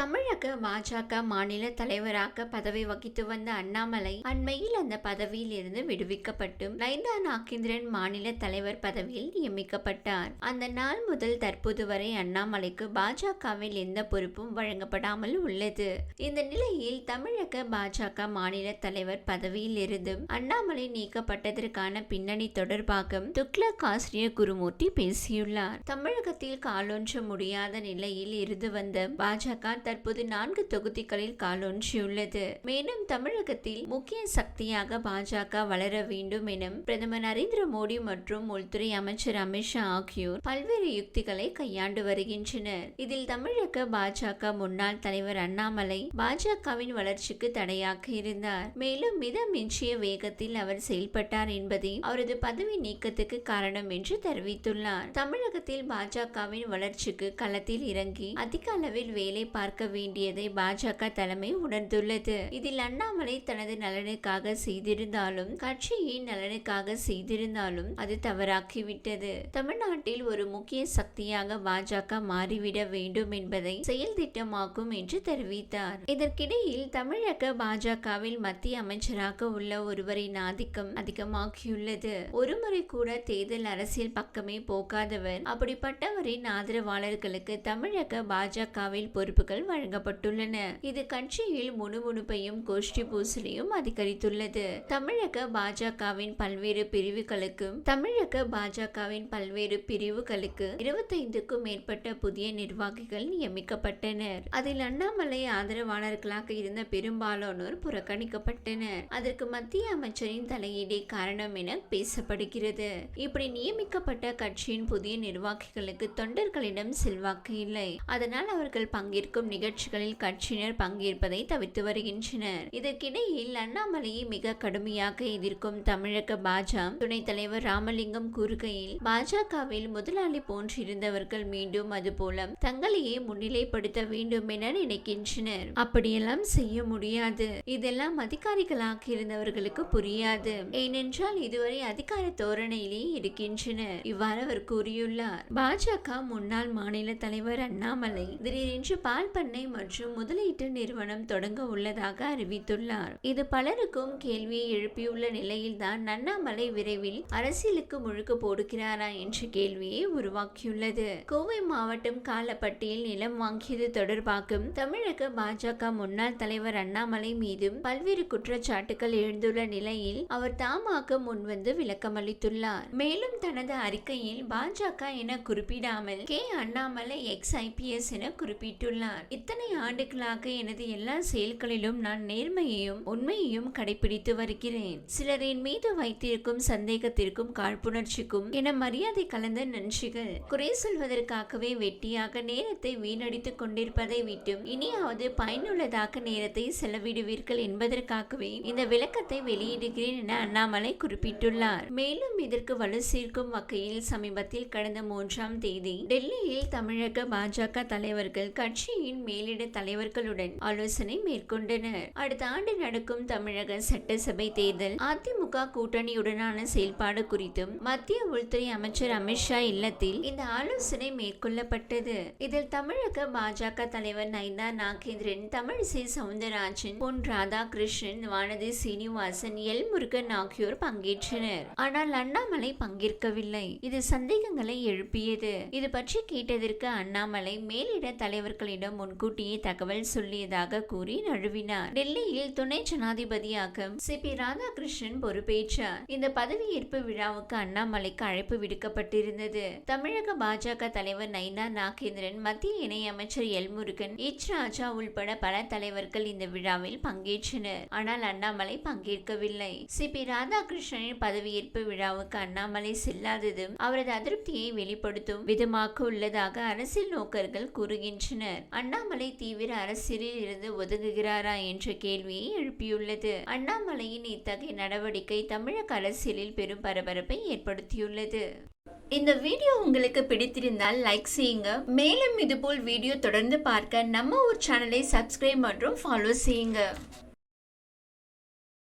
தமிழக பாஜக மாநில தலைவராக பதவி வகித்து வந்த அண்ணாமலை அண்மையில் அந்த பதவியில் இருந்து விடுவிக்கப்பட்டு நைந்தா நாகேந்திரன் மாநில தலைவர் பதவியில் நியமிக்கப்பட்டார். அந்த நாள் முதல் தற்போது வரை அண்ணாமலைக்கு பாஜகவில் எந்த பொறுப்பும் வழங்கப்படாமல் உள்ளது. இந்த நிலையில் தமிழக பாஜக மாநில தலைவர் பதவியில் இருந்து அண்ணாமலை நீக்கப்பட்டதற்கான பின்னணி தொடர்பாக துக்ளக் ஆசிரியர் குருமூர்த்தி பேசியுள்ளார். தமிழகத்தில் காலொன்ற முடியாத நிலையில் இருந்து வந்த பாஜக தற்போது நான்கு தொகுதிகளில் காலொன்றியுள்ளது மேலும் தமிழகத்தில் முக்கிய சக்தியாக பாஜக வளர வேண்டும் என பிரதமர் நரேந்திர மோடி மற்றும் உள்துறை அமைச்சர் அமித்ஷா ஆகியோர் பல்வேறு யுக்திகளை கையாண்டு வருகின்றனர். இதில் தமிழக பாஜக முன்னாள் தலைவர் அண்ணாமலை பாஜகவின் வளர்ச்சிக்கு தடையாக இருந்தார். மேலும் மிதமிஞ்சிய வேகத்தில் அவர் செயல்பட்டார் என்பதே அவரது பதவி நீக்கத்துக்கு காரணம் என்று தெரிவித்துள்ளார். தமிழகத்தில் பாஜகவின் வளர்ச்சிக்கு களத்தில் இறங்கி அதிக அளவில் வேலை பார்க்க பார்க்க வேண்டியதை பாஜக தலைமை உணர்ந்துள்ளது. இதில் அண்ணாமலை தனது நலனுக்காக செய்திருந்தாலும் கட்சியின் நலனுக்காக செய்திருந்தாலும் அது தவறாக்கிவிட்டது தமிழ்நாட்டில் ஒரு முக்கிய சக்தியாக பாஜக மாறிவிட வேண்டும் என்பதை செயல் திட்டமாக்கும் என்று தெரிவித்தார். இதற்கிடையில் தமிழக பாஜகவில் மத்திய அமைச்சராக உள்ள ஒருவரின் ஆதிக்கம் அதிகமாகியுள்ளது. ஒருமுறை கூட தேர்தல் அரசியல் பக்கமே போகாதவர் அப்படிப்பட்டவரின் ஆதரவாளர்களுக்கு தமிழக பாஜகவில் பொறுப்புகள் வழங்கப்பட்டுள்ளன. இது கட்சியில் முணுமுணுப்பையும் கோஷ்டி பூசலையும் அதிகரித்துள்ளது. தமிழக பாஜகவின் பல்வேறு பிரிவுகளுக்கும் தமிழக பாஜகவின் பல்வேறு பிரிவுகளுக்கு இருபத்தைந்துக்கும் மேற்பட்ட புதிய நிர்வாகிகள் நியமிக்கப்பட்டனர். அதில் அண்ணாமலை ஆதரவாளர்களாக இருந்த பெரும்பாலானோர் புறக்கணிக்கப்பட்டனர். அதற்கு மத்திய அமைச்சரின் தலையீடே காரணம் என பேசப்படுகிறது. இப்படி நியமிக்கப்பட்ட கட்சியின் புதிய நிர்வாகிகளுக்கு தொண்டர்களிடம் செல்வாக்கு இல்லை. அதனால் அவர்கள் பங்கேற்கும் நிகழ்ச்சிகளில் கட்சியினர் பங்கேற்பதை தவிர்த்து வருகின்றனர். இதற்கிடையில் அண்ணாமலையை மிக கடுமையாக எதிர்க்கும் தமிழக பாஜக துணைத் தலைவர் ராமலிங்கம் கூறுகையில் பாஜகவில் முதலாளி போன்றிருந்தவர்கள் மீண்டும் அதுபோல தங்களையே முன்னிலைப்படுத்த வேண்டும் என நினைக்கின்றனர். அப்படியெல்லாம் செய்ய முடியாது. இதெல்லாம் அதிகாரிகளாக இருந்தவர்களுக்கு புரியாது. ஏனென்றால் இதுவரை அதிகார தோரணையிலே இருக்கின்றனர். இவ்வாறு அவர் கூறியுள்ளார். பாஜக முன்னாள் மாநில தலைவர் அண்ணாமலை திடீரென்று பால் பண்ணை மற்றும் முதலீட்டு நிறுவனம் தொடங்க உள்ளதாக அறிவித்துள்ளார். இது பலருக்கும் கேள்வியை எழுப்பியுள்ள நிலையில்தான் அண்ணாமலை விரைவில் அரசியலுக்கு முழுக்க போடுகிறாரா என்ற கேள்வியை உருவாக்கியுள்ளது. கோவை மாவட்டம் காலப்பட்டியில் நிலம் வாங்கியது தொடர்பாக தமிழக பாஜக முன்னாள் தலைவர் அண்ணாமலை மீதும் பல்வேறு குற்றச்சாட்டுகள் எழுந்துள்ள நிலையில் அவர் தாமாக முன்வந்து விளக்கமளித்துள்ளார். மேலும் தனது அறிக்கையில் பாஜக என குறிப்பிடாமல் கே. அண்ணாமலை எக்ஸ். ஐபிஎஸ் என குறிப்பிட்டுள்ளார். இத்தனை ஆண்டுகளாக எனது எல்லா செயல்களிலும் நான் நேர்மையையும் உண்மையையும் கடைபிடித்து வருகிறேன். சிலரின் மீது வைத்திருக்கும் சந்தேகத்திற்கும் காழ்ப்புணர்ச்சிக்கும் என மரியாதை கலந்த நன்றிகள். குறை சொல்வதற்காகவே வெட்டியாக நேரத்தை வீணடித்துக் கொண்டிருப்பதை விட்டும் இனியாவது பயனுள்ளதாக நேரத்தை செலவிடுவீர்கள் என்பதற்காகவே இந்த விளக்கத்தை வெளியிடுகிறேன் என அண்ணாமலை குறிப்பிட்டுள்ளார். மேலும் இதற்கு வலு சேர்க்கும் வகையில் சமீபத்தில் கடந்த மூன்றாம் தேதி டெல்லியில் தமிழக பாஜக தலைவர்கள் கட்சியின் மேலிட தலைவர்களுடன் ஆலோசனை மேற்கொண்டனர். அடுத்த ஆண்டு நடக்கும் தமிழக சட்டசபை தேர்தல் அதிமுக கூட்டணியுடனான செயல்பாடு குறித்தும் மத்திய உள்துறை அமைச்சர் அமித்ஷா இல்லத்தில் இந்த ஆலோசனை மேற்கொள்ளப்பட்டது. இதில் தமிழக பாஜக தலைவர் நைனா நாகேந்திரன் தமிழிசை சவுந்தரராஜன் பொன் ராதாகிருஷ்ணன் வானதி சீனிவாசன் எல் முருகன் ஆகியோர் பங்கேற்றனர். ஆனால் அண்ணாமலை பங்கேற்கவில்லை. இது சந்தேகங்களை எழுப்பியது. இது பற்றி கேட்டதற்கு அண்ணாமலை மேலிட தலைவர்களிடம் முன்கூட்டியே தகவல் சொல்லியதாக கூறி நழுவினார். டெல்லியில் துணை ஜனாதிபதியாக சி. பி. ராதாகிருஷ்ணன் பொறுப்பேற்றார். இந்த பதவியேற்பு விழாவுக்கு அண்ணாமலைக்கு அழைப்பு விடுக்கப்பட்டிருந்தது. தமிழக பாஜக தலைவர் நைனா நாகேந்திரன் மத்திய இணையமைச்சர் எல். முருகன் எச். ராஜா உள்பட பல தலைவர்கள் இந்த விழாவில் பங்கேற்றனர். ஆனால் அண்ணாமலை பங்கேற்கவில்லை. சி. பி. ராதாகிருஷ்ணனின் பதவியேற்பு விழாவுக்கு அண்ணாமலை செல்லாததும் அவரது அதிருப்தியை வெளிப்படுத்தும் விதமாக உள்ளதாக அரசியல் நோக்கர்கள் கூறுகின்றனர். அண்ணா அண்ணாமலை தீவிர அரசியலில் இருந்து ஒதுங்குகிறாரா என்ற கேள்வியை எழுப்பியுள்ளது. அண்ணாமலையின் இத்தகைய நடவடிக்கை தமிழக அரசியலில் பெரும் பரபரப்பை ஏற்படுத்தியுள்ளது. இந்த வீடியோ உங்களுக்கு பிடித்திருந்தால் லைக் செய்யுங்க. மேலும் இதுபோல் வீடியோ தொடர்ந்து பார்க்க நம்ம ஊர் சேனலை சப்ஸ்கிரைப் மற்றும் ஃபாலோ செய்யுங்க.